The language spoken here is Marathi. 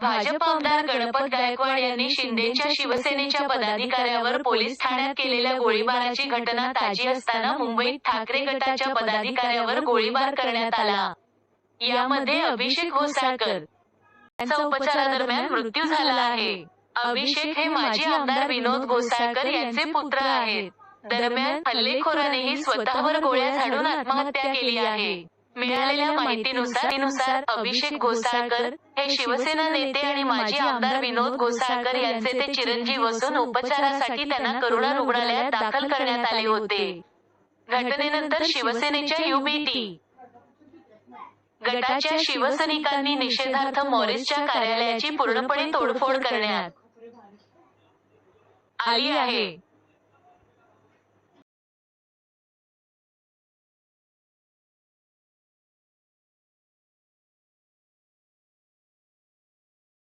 भाजप आमदार गणपत गायकवाड यांनी शिंदेच्या शिवसेनेच्या पदाधिकाऱ्यावर पोलीस ठाण्यात केलेल्या गोळीबाराची घटना ताजी असताना मुंबईत ठाकरे गटाच्या पदाधिकाऱ्यावर गोळीबार करण्यात आला. यामध्ये अभिषेक घोसाळकर यांचा उपचारादरम्यान मृत्यू झाला आहे. अभिषेक हे माजी आमदार विनोद घोसाळकर यांचे पुत्र आहेत. दरम्यान हल्लेखोरानेही स्वतःवर गोळ्या झाडून आत्महत्या केली आहे. मिळालेल्या माहितीनुसार नुसार अभिषेक घोसाळकर हे शिवसेना नेते आणि माजी आमदार विनोद घोसाळकर यांचे ते चिरंजीव असून उपचारासाठी त्यांना करुणा रुग्णालयात दाखल करण्यात आले होते. घटनेनंतर शिवसेनेच्या युबीटी गटाच्या शिवसैनिकांनी निषेधार्थ मॉरिसच्या कार्यालयाची पूर्णपणे तोडफोड करण्यात आली आहे.